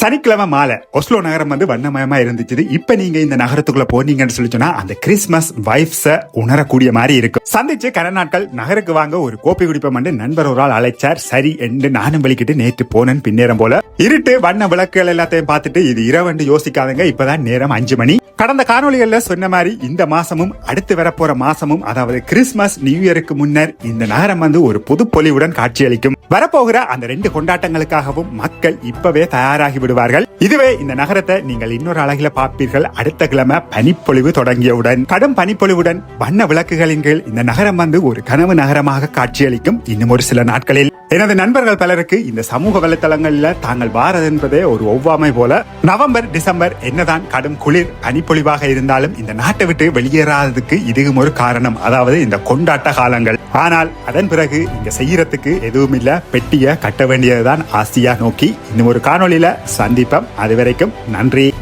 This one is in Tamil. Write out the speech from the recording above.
சனிக்கிழமை மாலை. ஒஸ்லோ நகரம் வந்து வண்ணமயமா இருந்துச்சு இப்ப நீங்க இந்த நகரத்துக்குள்ள போனீங்கன்னு சொல்லி சொன்னா அந்த கிறிஸ்மஸ் வைப்ஸ உணரக்கூடிய மாதிரி இருக்கும் சந்திச்சு கன நாட்கள் நகருக்கு வாங்க ஒரு கோப்பை குடிப்போம் என்று நண்பர் ஒரு ஆள் அழைச்சார். சரி என்று நானும் வலிக்கிட்டு நேற்று போனேன் பின்னேறம் போல. இருட்டு வண்ண விளக்குகள் எல்லாத்தையும் பார்த்துட்டு இது இரவண்டு யோசிக்காதங்க. இப்பதான் நேரம் அஞ்சு மணி. கடந்த காணொலிகள்ல சொன்ன மாதிரி இந்த மாசமும் அடுத்து வரப்போற மாசமும் அதாவது கிறிஸ்மஸ் நியூ இயருக்கு முன்னர் இந்த நகரம் வந்து ஒரு புது பொலிவுடன் காட்சியளிக்கும். வரப்போகிற அந்த ரெண்டு கொண்டாட்டங்களுக்காகவும் மக்கள் இப்பவே தயாராகி விடுவார்கள். இதுவே இந்த நகரத்தை நீங்கள் இன்னொரு அழகில பார்ப்பீர்கள். அடுத்த கிழமை பனிப்பொழிவு தொடங்கியவுடன் கடும் பனிப்பொழிவுடன் வண்ண விளக்குகளின் கீழ் இந்த நகரம் வந்து ஒரு கனவு நகரமாக காட்சியளிக்கும் இன்னும் ஒரு சில நாட்களில். எனது நண்பர்கள் பலருக்கு இந்த சமூக வலைத்தளங்களில் தாங்கள் வாரது என்பதே ஒரு ஒவ்வாமை போல. நவம்பர் டிசம்பர் என்னதான் கடும் குளிர் பனிப்பொழிவாக இருந்தாலும் இந்த நாட்டை விட்டு வெளியேறாததுக்கு இதுவும் ஒரு காரணம். அதாவது இந்த கொண்டாட்ட காலங்கள். ஆனால் அதன் பிறகு இங்க செய்யறதுக்கு எதுவும் இல்ல பெட்டிய கட்ட வேண்டியதுதான் ஆசியா நோக்கி. இன்னும் ஒரு காணொளியில சந்திப்போம். அது வரைக்கும் நன்றி.